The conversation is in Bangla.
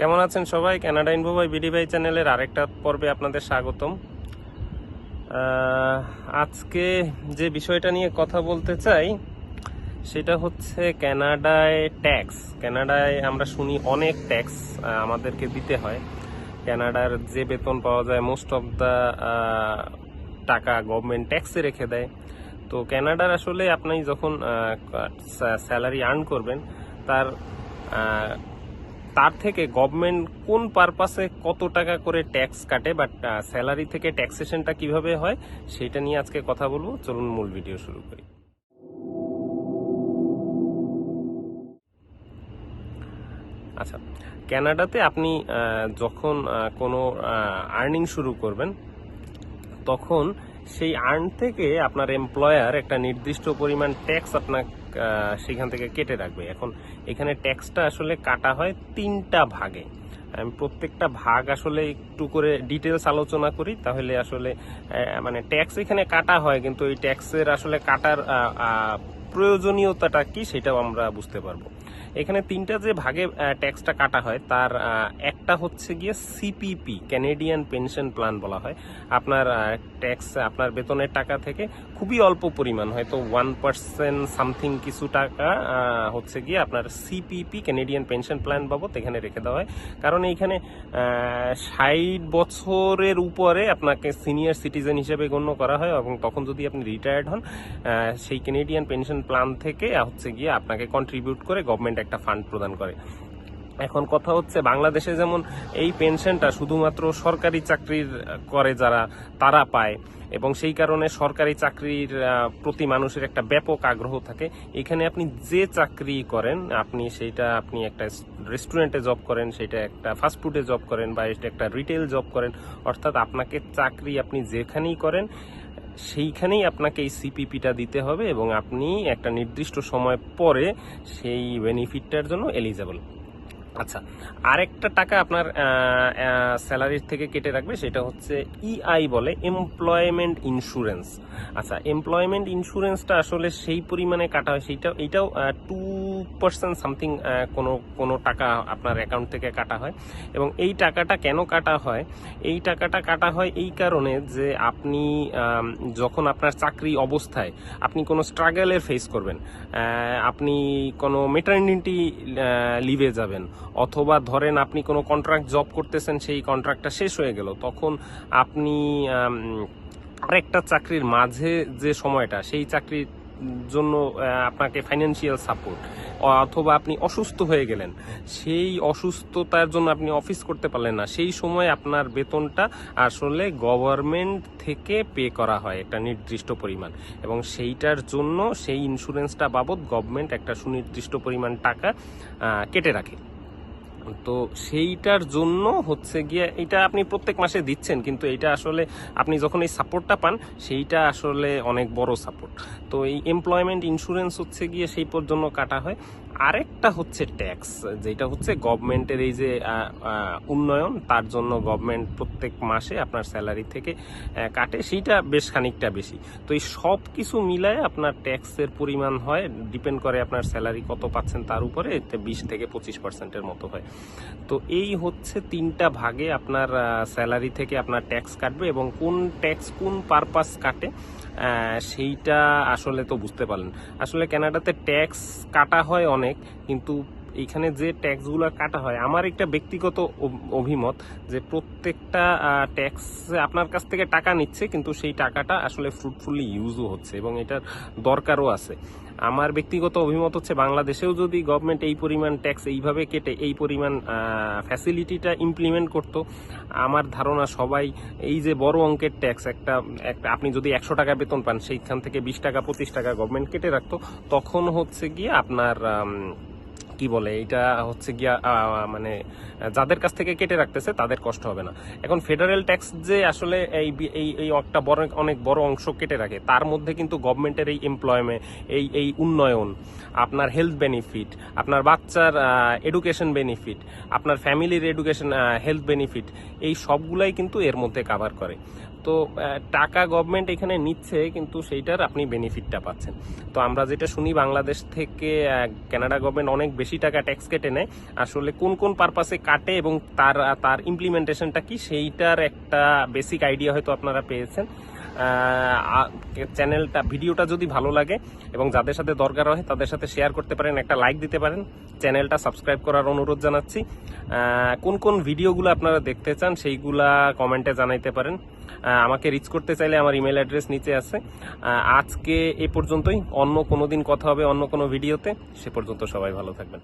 কেমন আছেন সবাই? কানাডা ইনভো ভাই বিডি ভাই চ্যানেলের আরেকটা পর্বে আপনাদের স্বাগতম। আজকে যে বিষয়টা নিয়ে কথা বলতে চাই, সেটা হচ্ছে ক্যানাডায় ট্যাক্স ক্যানাডায় আমরা শুনি অনেক ট্যাক্স আমাদেরকে দিতে হয়। ক্যানাডার যে বেতন পাওয়া যায় মোস্ট অফ দ্য টাকা গভর্নমেন্ট ট্যাক্সে রেখে দেয়। তো ক্যানাডার আসলে আপনি যখন স্যালারি আর্ন করবেন, তার তার থেকে গভর্নমেন্ট কোন পারপাসে কত টাকা করে ট্যাক্স কাটে বাট স্যালারি থেকে ট্যাক্সেশনটা কীভাবে হয় সেটা নিয়ে আজকে কথা বলব। চলুন মূল ভিডিও শুরু করি। আচ্ছা ক্যানাডাতে আপনি যখন কোনো আর্নিং শুরু করবেন তখন সেই আর্ন থেকে আপনার এমপ্লয়ার একটা নির্দিষ্ট পরিমাণ ট্যাক্স আপনার আহ, সেখান থেকে কেটে রাখবে। এখন এখানে ট্যাক্সটা আসলে কাটা হয় তিনটা ভাগে। আমি প্রত্যেকটা ভাগ আসলে একটু করে ডিটেলস আলোচনা করি, তাহলে আসলে মানে ট্যাক্স এখানে কাটা হয়, কিন্তু এই ট্যাক্সের আসলে কাটার প্রয়োজনীয়তাটা কি সেটাও আমরা বুঝতে পারব। এখানে তিনটা যে ভাগে ট্যাক্সটা কাটা হয়, তার একটা হচ্ছে গিয়ে সিপিপি ক্যানেডিয়ান পেনশন প্ল্যান বলা হয়। আপনার ট্যাক্স, আপনার বেতনের টাকা থেকে খুবই অল্প পরিমাণ, হয়তো ওয়ান পার্সেন্ট সামথিং কিছু টাকা হচ্ছে গিয়ে আপনার সিপিপি ক্যানেডিয়ান পেনশন প্ল্যান বাবদ এখানে রেখে দেওয়া হয়। কারণ এইখানে ষাট বছরের উপরে আপনাকে সিনিয়র সিটিজেন হিসেবে গণ্য করা হয় এবং তখন যদি আপনি রিটায়ার্ড হন সেই ক্যানেডিয়ান পেনশন প্ল্যান থেকে হচ্ছে গিয়ে আপনাকে কন্ট্রিবিউট করে গভর্নমেন্ট একটা ফান্ড প্রদান করে। এখন কথা হচ্ছে বাংলাদেশে যেমন এই পেনশনটা শুধুমাত্র সরকারি চাকরির করে যারা, তারা পায়। এবং সেই কারণে সরকারি চাকরির প্রতি মানুষের একটা ব্যাপক আগ্রহ থাকে। এখানে আপনি যে চাকরি করেন, আপনি সেইটা আপনি একটা রেস্টুরেন্টে জব করেন সেটা একটা ফাস্টফুডে জব করেন বা এটা একটা রিটেল জব করেন, অর্থাৎ আপনাকে চাকরি আপনি যেখানেই করেন, সেইখানেই আপনাকে এই সিপিপিটা দিতে হবে এবং আপনি একটা নির্দিষ্ট সময় পরে সেই বেনিফিটটার জন্য এলিজেবল আচ্ছা আরেকটা টাকা আপনার স্যালারির থেকে কেটে রাখবে, সেটা হচ্ছে ইআই বলে এমপ্লয়মেন্ট ইন্স্যুরেন্স আচ্ছা এমপ্লয়মেন্ট ইন্স্যুরেন্সটা আসলে সেই পরিমাণে কাটা হয় সেইটা এইটাও টু পার্সেন্ট সামথিং কোনো কোনো টাকা আপনার অ্যাকাউন্ট থেকে কাটা হয়। এবং এই টাকাটা কেন কাটা হয়? এই টাকাটা কাটা হয় এই কারণে যে আপনি যখন আপনার চাকরি অবস্থায় আপনি কোনো স্ট্রাগলের ফেস করবেন আপনি কোনো মেটার্নিটি লিভে যাবেন অথবা ধরেন আপনি কোনো কন্ট্রাক্ট জব করতেছেন, সেই কন্ট্রাক্টটা শেষ হয়ে গেল, তখন আপনি আরেকটা চাকরির মাঝে যে সময়টা, সেই চাকরির জন্য আপনাকে ফাইন্যান্সিয়াল সাপোর্ট অথবা আপনি অসুস্থ হয়ে গেলেন, সেই অসুস্থতার জন্য আপনি অফিস করতে পারলেন না, সেই সময় আপনার বেতনটা আসলে গভর্নমেন্ট থেকে পে করা হয়, একটা নির্দিষ্ট পরিমাণ, এবং সেইটার জন্য সেই ইন্স্যুরেন্সটা বাবদ গভর্নমেন্ট একটা সুনির্দিষ্ট পরিমাণ টাকা কেটে রাখে। তো সেইটার জন্য হচ্ছে গিয়ে এটা আপনি প্রত্যেক মাসে দিচ্ছেন, কিন্তু এটা আসলে আপনি যখন এই সাপোর্টটা পান, সেইটা আসলে অনেক বড় সাপোর্ট তো এই এমপ্লয়মেন্ট ইন্স্যুরেন্স হচ্ছে গিয়ে সেই জন্য কাটা হয়। আরেকটা হচ্ছে ট্যাক্স, যেটা হচ্ছে গভর্নমেন্টের এই যে উন্নয়ন, তার জন্য গভর্নমেন্ট প্রত্যেক মাসে আপনার স্যালারি থেকে কাটে। সেইটা বেশ খানিকটা বেশি। তো এই সব কিছু মিলায় আপনার ট্যাক্সের পরিমাণ হয়, ডিপেন্ড করে আপনার স্যালারি কত পাচ্ছেন তার উপরে বিশ থেকে পঁচিশ পার্সেন্টের মতো হয়। তো এই হচ্ছে তিনটা ভাগে আপনার স্যালারি থেকে আপনার ট্যাক্স কাটবে এবং কোন ট্যাক্স কোন পারপাস কাটে সেইটা আসলে তো বুঝতে পারলেন। আসলে কানাডাতে ট্যাক্স কাটা হয় অনেক। কিন্তু এইখানে যে ট্যাক্সগুলো কাটা হয়, আমার একটা ব্যক্তিগত অভিমত যে প্রত্যেকটা ট্যাক্স আপনার কাছ থেকে টাকা নিচ্ছে, কিন্তু সেই টাকাটা আসলে ফ্রুটফুলি ইউজও হচ্ছে এবং এটার দরকারও আছে। আমার ব্যক্তিগত অভিমত হচ্ছে বাংলাদেশেও যদি গভর্নমেন্ট এই পরিমাণ ট্যাক্স এইভাবে কেটে, এই পরিমাণ ফ্যাসিলিটিটা ইমপ্লিমেন্ট করতো, আমার ধারণা সবাই এই যে বড় অঙ্কের ট্যাক্স, একটা একটা, আপনি যদি একশো টাকা বেতন পান, সেইখান থেকে বিশ টাকা, পঁচিশ টাকা গভর্নমেন্ট কেটে রাখতো, তখন হচ্ছে গিয়ে আপনার কি বলে, এটা হচ্ছে গিয়া মানে যাদের কাছ থেকে কেটে রাখতেছে, তাদের কষ্ট হবে না। এখন ফেডারেল ট্যাক্স যে আসলে এই এই এই একটা বড়, অনেক বড় অংশ কেটে রাখে, তার মধ্যে কিন্তু গভর্নমেন্টের এই এমপ্লয়মেন্ট এই এই উন্নয়ন, আপনার হেলথ বেনিফিট আপনার বাচ্চার এডুকেশন বেনিফিট আপনার ফ্যামিলির এডুকেশন হেলথ বেনিফিট এই সবগুলাই কিন্তু এর মধ্যে কাভার করে। তো টাকা গভর্নমেন্ট এখানে নিচ্ছে, কিন্তু সেইটার আপনি বেনিফিটটা পাচ্ছেন। তো আমরা যেটা শুনি, বাংলাদেশ থেকে কানাডা গভর্নমেন্ট অনেক বেশি টাকা ট্যাক্স কেটে নেয়। আসলে কোন কোন পারপাসে কাটে এবং তার তার ইমপ্লিমেন্টেশনটা কি, সেইটার একটা বেসিক আইডিয়া হয়তো আপনারা পেয়েছেন। চ্যানেলটা ভিডিওটা যদি ভালো লাগে এবং যাদের সাথে দরকার হয়, তাদের সাথে শেয়ার করতে পারেন, একটা লাইক দিতে পারেন। চ্যানেলটা সাবস্ক্রাইব করার অনুরোধ জানাচ্ছি। কোন কোন ভিডিওগুলো আপনারা দেখতে চান, সেইগুলা কমেন্টে জানাইতে পারেন। আমাকে রিচ করতে চাইলে আমার ইমেল অ্যাড্রেস নিচে আছে। আজকে এ পর্যন্তই। অন্য কোনো দিন কথা হবে, অন্য কোনো ভিডিওতে সে পর্যন্ত সবাই ভালো থাকবেন।